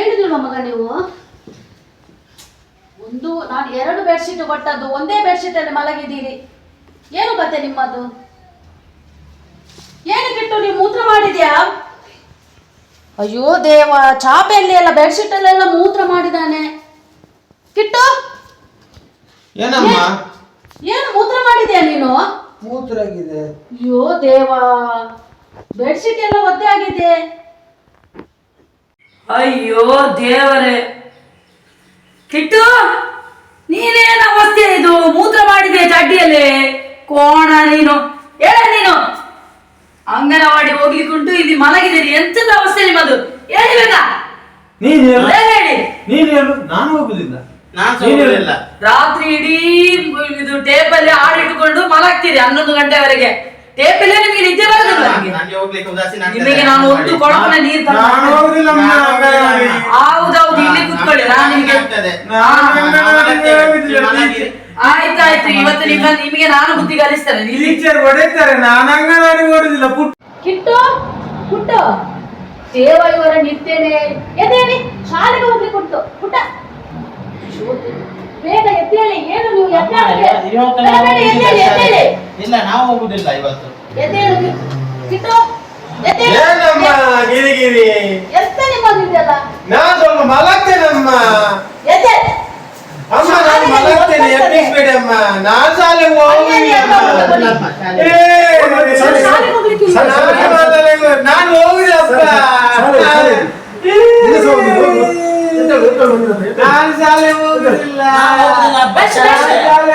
ಅಲ್ವಾ ಮಗ ನೀವು? ಒಂದು ನಾನು ಎರಡು ಬೆಡ್ಶೀಟ್ ಕೊಟ್ಟದ್ದು ಒಂದೇ ಬೆಡ್ಶೀಟ್ ಅಲ್ಲಿ ಮಲಗಿದ್ದೀರಿ. ಏನು ಕತೆ ನಿಮ್ಮದು? ಏನಕ್ಕಿಟ್ಟು ನೀವು ಮೂತ್ರ ಮಾಡಿದ್ಯಾ? ಅಯ್ಯೋ ದೇವ ಚಾಪೆಯಲ್ಲಿ ಎಲ್ಲ ಬೆಡ್ಶೀಟ್ ಅಲ್ಲೆಲ್ಲ ಮೂತ್ರ ಮಾಡಿದಾನೆ. ಕಿಟ್ಟು? ಏನಮ್ಮ? ಏನು ಮೂತ್ರ ಮಾಡಿದ್ಯಾ ನೀನು? ಮೂತ್ರ ಆಗಿದೆ ಅಯ್ಯೋ ದೇವ ಬೆಡ್ಶೀಟ್ ಎಲ್ಲ ಒದ್ದೆ ಆಗಿದೆ. ಅಯ್ಯೋ ದೇವರೇ. ಕಿಟ್ಟು ನೀನೇನ ಅವಸ್ಥೆ ಇದು? ಮೂತ್ರ ಮಾಡಿದೆ ಚಡ್ಡಿಯಲ್ಲಿ. ಕೋಣ ನೀನು ಹೇಳ ನೀನು. ಅಂಗನವಾಡಿ ಹೋಗ್ಲಿಕ್ಕುಂಟು ಇಲ್ಲಿ ಮಲಗಿದಿರಿ ಎಂತದ ಅವಸ್ಥೆ ನಿಮ್ಮದು? ಹೇಳಿಬೇಕಾ ನೀನ್ ಹೇಳು. ಹೇಳಿ ನೀನು ಹೇಳು. ನಾನು ಹೋಗುದಿಲ್ಲ. ನಾನ್ ನೀನ್ ಹೇಳು. ರಾತ್ರಿ ಇಡೀ ಇದು ಟೇಬಲ್ ಆಡಿಟ್ಟುಕೊಂಡು ಮಲಗ್ತೀರಿ ಹನ್ನೊಂದು ಗಂಟೆವರೆಗೆ. ಟೇಪಲ್ಲೇ ನಿಮಗೆ ನಿದ್ದೆ ಬರೋದಿಲ್ಲ ನಿಮಗೆ? ನನಗೆ ಹೋಗ್ಲಿಕ್ಕೆ ಉದಾಸೀನ ನಿಮಗೆ ನಾನು ಒಂದು ಕೊಳಕನ ನೀರು ತಂದು ನಾನು ಹೋಗುದಿಲ್ಲ ನಾನು ಅಂಗನವಾಡಿ. ಹೌದೌದು ಇಲ್ಲಿ ಕುತ್ಕೊಳ್ಳಿ ನಾನು ನಿಮಗೆ. ಆಯ್ತಾಯ್ತು ಇವತ್ತು ನಿಮ್ಮ ನಿಮಗೆ ನಾನು ಬುದ್ಧಿ ಕಲಿಸ್ತೇನೆ. ಟೀಚರ್ ಹೊಡೆತಾರೆ ನಾನು ಅಂಗನವಾಡಿ ಓಡುದಿಲ್ಲ. ಪುಟ್ಟ ಕಿಟ್ಟು ಪುಟ್ಟು. ದೇವ ಇವರ ನಿದ್ದೇನೆ ಎದ್ದೇಳಿ ಶಾಲೆಗೆ ಹೋಗ್ಲಿಕ್ಕೆ ಉಂಟು ಪುಟ್ಟ. ಬೇಗ ಎದ್ದೇಳಿ ಏನು ನೀವು ಎದ್ದೇಳಿ ಇಲ್ಲ ನಾವು ಹೋಗುದಿಲ್ಲ ಇವತ್ತು. ಎದ್ದೇಳು ಕಿ- ಕಿಟ್ಟು ಎದ್ದೇಳು ಏನಮ್ಮ ಗಿರಿಗಿರಿ ಎಂತ ನಿಮ್ಮದು ಇದೆಲ್ಲ ನಾನು ಸ್ವಲ್ಪ ಮಲಗ್ತೇನಮ್ಮ? ಎದ್ದೇಳಿ ಅಮ್ಮ ನಾನು ಮಲಗ್ತೇನೆ ಎಬ್ಬಿಸ್ಬೇಡಿ ಅಮ್ಮ ನಾನು ಶಾಲೆಗೆ ಹೋಗುದಿಲ್ಲ ಹೋಗುದಿಲ್ಲಪ್ಪ, ಶಾಲೆಗೆ. ಏ, ಶಾಲೆಗೆ ಹೋಗ್ಲಿಕ್ಕೆ ಇಲ್ಲ. ನಾನು ಮಾತಾಡಲ್ಲ, ನಾನು ಹೋಗುದಿಲ್ಲಪ್ಪ ನಾನು ಶಾಲೆ ಹೋಗುದಿಲ್ಲ. ನಾವು ಹೋಗುದಿಲ್ಲಪ್ಪ, ಬಸ್, ಬಸ್. ಶಾಲೆಗೆ. ಶಾಲೆ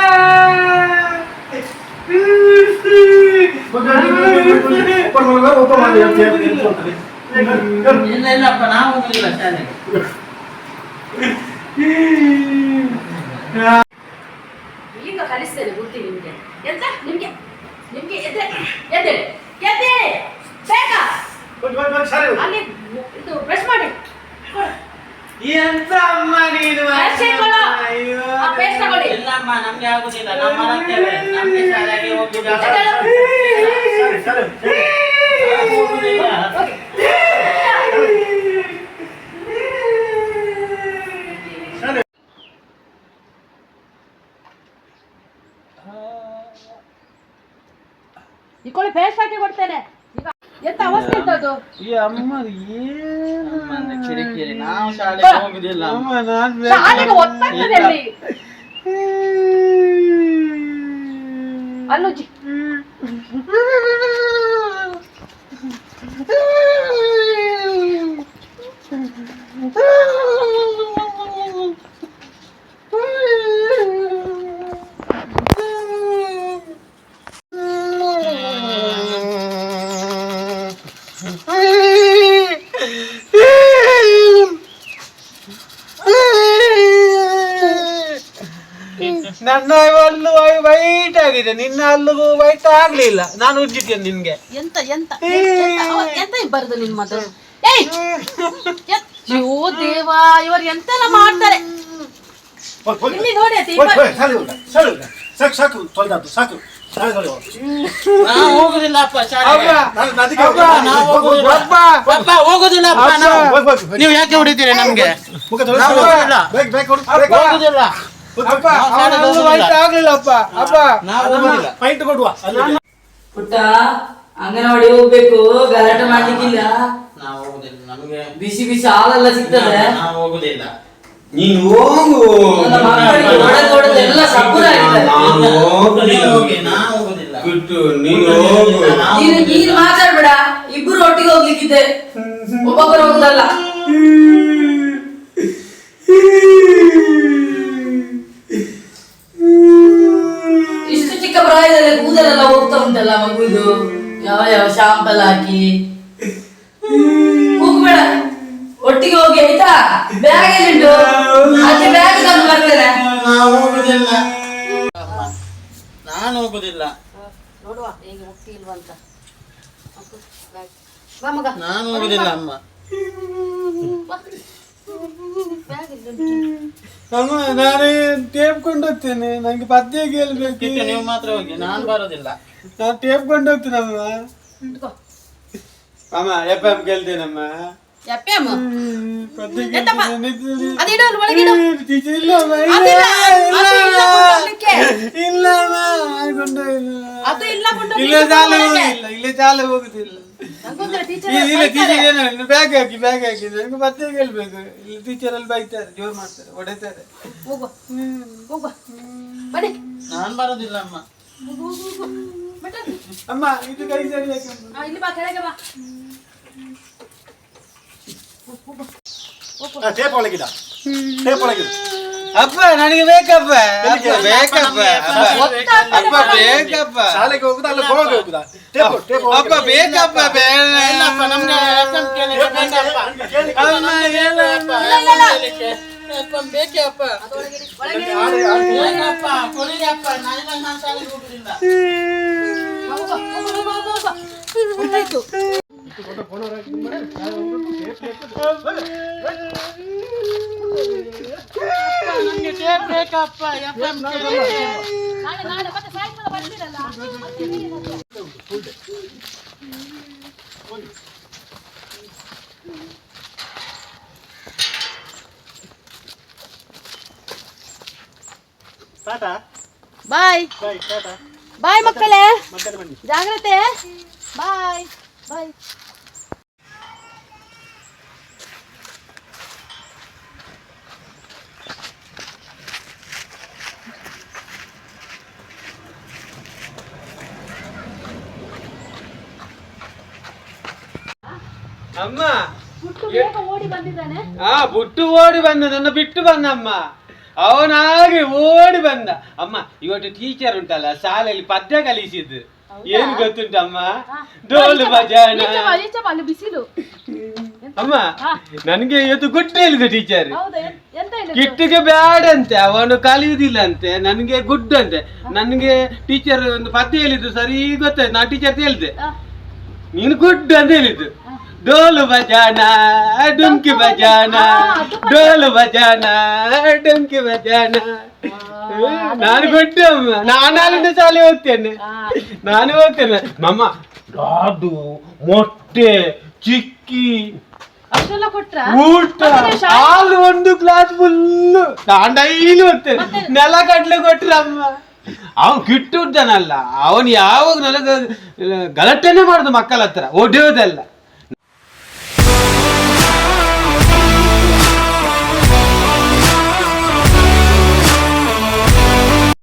ಇಲ್ಲ ಇಲ್ಲಪ್ಪ ನಾವು ಇಲ್ಲ ಶಾಲೆಗೆ ಈಗ ಕಲಿಸ್ತೇನೆ ಬುದ್ಧಿ ನಿಮ್ಗೆ. ಎಂತ ನಿಮ್ಗೆ? ನಿಮ್ಗೆ ಎದ್ದೆ? ಎದ್ದೇಳಿ ಎದ್ದೇಳಿ ಬೇಗ! ಅಲ್ಲಿ ಇದು ಬ್ರಷ್ ಮಾಡಿ. ಎಂತ ಅಮ್ಮ ನೀನು? ಇಲ್ಲಮ್ಮ ನಮ್ಗೆ ಆಗುದಿಲ್ಲ ನಮ್ಗೆ ಶಾಲೆಗೆ. ಹೋಗಿ. ಇಕೊಳ್ಳಿ ಪೇಸ್ಟ್ ಹಾಕಿ ಕೊಡ್ತೇನೆ ಈಗ ಎಂತ ಅವಸ್ಥೆ ಇದ್ದದ್ದು ಈ ಅಮ್ಮ ಏನು? ಅಮ್ಮಂದು ಕಿರಿಕಿರಿ. ನಾವು ಶಾಲೆಗೆ ಹೋಗುದಿಲ್ಲ. ಅಮ್ಮ ನಾನ್ ಬೇಡ. ಶಾಲೆಗೆ ಒತ್ತಾಗ್ತದೆ ಅಲ್ಲಿ ಅಲ್ಲುಜ್ಜಿ ನನ್ನ ಹಲ್ಲು ವೈಟ್ ಆಗಿದೆ. ನಿನ್ನ ಅಲ್ಲೂ ವೈಟ್ ಆಗ್ಲಿಲ್ಲ. ನಾನು ಉಜ್ಜಿದ್ದೇನೆ ನಿನ್ಗೆ. ಎಂತ ಎಂತ ಎಂತ ಬರುದು ಅಯ್ಯೋ ದೇವ ಇವರು ಎಂತೆಲ್ಲ ಮಾಡ್ತಾರೆ? ಇಲ್ಲಿ ನೋಡಿ ಸಾಕು ಸಾಕು ಹೋಗುದಿಲ್ಲಪ್ಪ ನಾನು ಅದಕ್ಕೆ ಅಬ್ಬ, ನಾವು ಹೋಗುದಿಲ್ಲಪ್ಪ ಯಾಕೆ ಹೊಡಿತೀರಿ ನಮ್ಗೆ. ಹೋಗುದಿಲ್ಲ. ಪುಟ್ಟ ಅಂಗನವಾಡಿ ಹೋಗ್ಬೇಕು ಗಲಾಟೆ ಮಾಡ್ಲಿಕ್ಕಿಲ್ಲ. ನಾವು ಹೋಗುದಿಲ್ಲ ನಮ್ಗೆ ಬಿಸಿ ಬಿಸಿ ಹಾಲೆಲ್ಲ ಸಿಗ್ತದೆ. ನಾವು ಹೋಗುದಿಲ್ಲ. ನೀನು ಹೋಗು. ಎಲ್ಲ ಹೋಗುದಿಲ್ಲ. ಬಿಟ್ಟು ನೀನು ಮಾತಾಡ್ಬೇಡ. ಇಬ್ರು ಒಟ್ಟಿಗೆ ಹೋಗ್ಲಿಕ್ಕಿದೆ ಒಬ್ಬೊಬ್ಬರು ಹೋಗುದಲ್ಲ. ಕೂದಲೆಲ್ಲ ಹೋಗ್ತಾ ಉಂಟಲ್ಲ ಮಗುದು. ಯಾವ ಯಾವ ಶಾಂಪಲ್ ಹಾಕಿ. ಹೋಗ್ಬೇಡ ಒಟ್ಟಿಗೆ ಹೋಗಿ ಆಯ್ತಾ? ಬ್ಯಾಗ್ ಎಲ್ಲಿ ಉಂಟು. ಅಜ್ಜಿ ಬ್ಯಾಗ್ ತಂದು ಬರ್ತೇನೆ. ಹೋಗುದಿಲ್ಲ. ನಾನು ಹೋಗುದಿಲ್ಲ. ನೋಡುವ ಹೇಗೆ ಮುಕ್ತಿ ಇಲ್ವಂತ ಬಾ ಮಗ. ನಾನು ಹೋಗುದಿಲ್ಲ ಅಮ್ಮ. ಅಮ್ಮ ನಾನೇ ಟೇಪ್ ಕೊಂಡೋಗ್ತೇನೆ ನಂಗೆ ಪದ್ಯ ಕೇಳ್ಬೇಕು. ಕಿಟ್ಟು ನೀವು ಮಾತ್ರ ಹೋಗಿ. ನಾನು ಬರೋದಿಲ್ಲ. ನಾನು ಟೇಪ್ ಕೊಂಡು ಅಮ್ಮ. ಅಮ್ಮ ಎಫ್ ಎಂ ಪದ್ಯ ಅದಿಡು ಅಲ್ಲಿ ಒಳಗಿಡು. ಟೀಚರ್ ಇಲ್ಲ ಅಮ್ಮ, ಇಲ್ಲ, ಇಲ್ಲ, ಅದು ಇಲ್ಲ ಕೊಂಡೋಗ್ಲಿಕ್ಕೆ. ಇಲ್ಲ ಅಮ್ಮ, ಕೊಂಡೋಗಿಲ್ಲ. ಅದು ಇಲ್ಲ ಕೊಂಡೋಗ್ಲಿಕ್ಕೆ. ಇಲ್ಲ ಚಾಲೆ ಒಳಗೆ. ಹೋಗುದಿಲ್ಲ ಇಲ್ಲ ಜಾಲ ಹೋಗುದಿಲ್ಲ. ಇಲ್ಲ ಇಲ್ಲ ಟೀಚರ್ ಏನು ಬ್ಯಾಗ್ ಹಾಕಿ ಬ್ಯಾಗ್ ಹಾಕಿ. ನನಗೆ ಮತ್ತೆ ಕೇಳ್ಬೇಕು ಇಲ್ಲಿ ಟೀಚರ್ ಅಲ್ಲಿ ಬೈತಾರೆ ಜೋರ್ ಮಾಡ್ತಾರೆ ಹೊಡೆತಾರೆ. ನಾನು ಬರೋದಿಲ್ಲ ಅಮ್ಮ. ಹೋಗು, ಹೋಗು, ಹೋಗು. ಅಮ್ಮ ಇದು ಕೈ ಸರಿ ಯಾಕಮ್ಮ ಆ, ಇಲ್ಲಿ ಬಾ ಕೆಳಗೆ ಬಾ. ಟೇಪ್ ಒಳಗಿದ. ಟೇಪ್ ಒಳಗಿಡ ಅಪ್ಪ ನನಗೆ ಬೇಕಪ್ಪ ಅಪ್ಪ ಬೇಕಪ್ಪ ಅಪ್ಪ ಅಪ್ಪ ಬೇಕಪ್ಪ ಶಾಲೆಗೆ ಹೋಗುದಾ ಅಲ್ಲ ಗೋವಾಗ ಹೋಗುದಾ ಟೇಪ್ ಟೇಪ್ ಅಪ್ಪ ಬೇಕಪ್ಪ ಬೇಡ ಇಲ್ಲಪ್ಪ ನಮ್ಗೆ FM ಕೇಳಿಕ್ಕೆ ಬೇಕಪ್ಪ. ಅಮ್ಮ ಹೇಳ FM ಬೇಕೇ ಅಪ್ಪ ಏನಪ್ಪ ಕೊಡಿರಪ್ಪ ನಾಳೆ ನಾನು ಶಾಲೆಗೆ ಹೋಗುದಿಲ್ಲ ಹೋಗು, ಬೇಕಪ್ಪ FM ಕೇಳಿಕ್ಕೆ. ನಾಳೆ ನಾಳೆ ಮತ್ತೆ ಸಾಯಂಕಾಲ ಬರ್ತೀರಲ್ಲ ಮತ್ತೆ ನೀನು ಮತ್ತೆ. ಟಾಟಾ ಬಾಯ್ ಬಾಯ್ ಟಾಟಾ ಬಾಯ್ ಮಕ್ಕಳೇ ಮತ್ತೆ ಬನ್ನಿ ಜಾಗ್ರತೆ ಬಾಯ್ ಬಾಯ್ ಅಮ್ಮ. ಓಡಿ ಬಂದಿದ್ದಾನೆ. ಆ ಬುಟ್ಟು ಓಡಿ ಬಂದ ನನ್ನ ಬಿಟ್ಟು ಬಂದಮ್ಮ. ಅವನಾಗಿ ಓಡಿ ಬಂದ. ಅಮ್ಮ ಇವತ್ತು ಟೀಚರ್ ಉಂಟಲ್ಲ ಶಾಲೆಯಲ್ಲಿ ಪದ್ಯ ಕಲಿಸಿದ್ದು. ಏನ್ ಗೊತ್ತುಂಟಮ್ಮ? ಡೋಲು ಭಜನ. ಬಿಸಿಲು. ಅಮ್ಮ ನನಗೆ ಇವತ್ತು ಗುಡ್ ಹೇಳಿದ ಟೀಚರ್ ಕಿಟ್ಟಿಗೆ ಬ್ಯಾಡ ಅಂತೆ ಅವನು ಕಲಿಯುವುದಿಲ್ಲ ಅಂತೆ ನನಗೆ ಗುಡ್ ಅಂತೆ. ನನಗೆ ಟೀಚರ್ ಒಂದು ಪದ್ಯ ಹೇಳಿದ್ದು ಸರಿ ಗೊತ್ತಾಯ್ತು ನಾ ಟೀಚರ್ ಹೇಳಿದೆ. ನೀನು ಗುಡ್ ಅಂತ ಹೇಳಿದ್ದು. ಡೋಲು ಬಜಾನ ಡುಂಕಿ ಬಜಾನ ಡೋಲು ಬಜಾನ ಡುಂಕಿ ಬಜಾನ ನಾನು ಬಿಟ್ಟು ಅಮ್ಮ ನಾನು ಅಲ್ಲಿಂದ ಶಾಲೆ ಹೋಗ್ತೇನೆ. ನಾನು ಹೋಗ್ತೇನೆ. ಮಮ್ಮ ಲಾಡು ಮೊಟ್ಟೆ ಚಿಕ್ಕಿ ಅಷ್ಟೆಲ್ಲ ಕೊಟ್ರ? ಊಟ ಹಾಲು ಒಂದು ಗ್ಲಾಸ್ ಫುಲ್ಲು ನಾನು ಡೈಲಿ ಹೋಗ್ತೇನೆ. ನೆಲ ಕಡ್ಲೆ ಕೊಟ್ರಮ್ಮ ಅವನ್ ಕಿಟ್ಟು ಅವನು ಯಾವಾಗ ನನಗೆ ಗಲಾಟೆನೆ ಮಾಡುದು ಮಕ್ಕಳ ಹತ್ರ ಒಡೆಯೋದಲ್ಲ.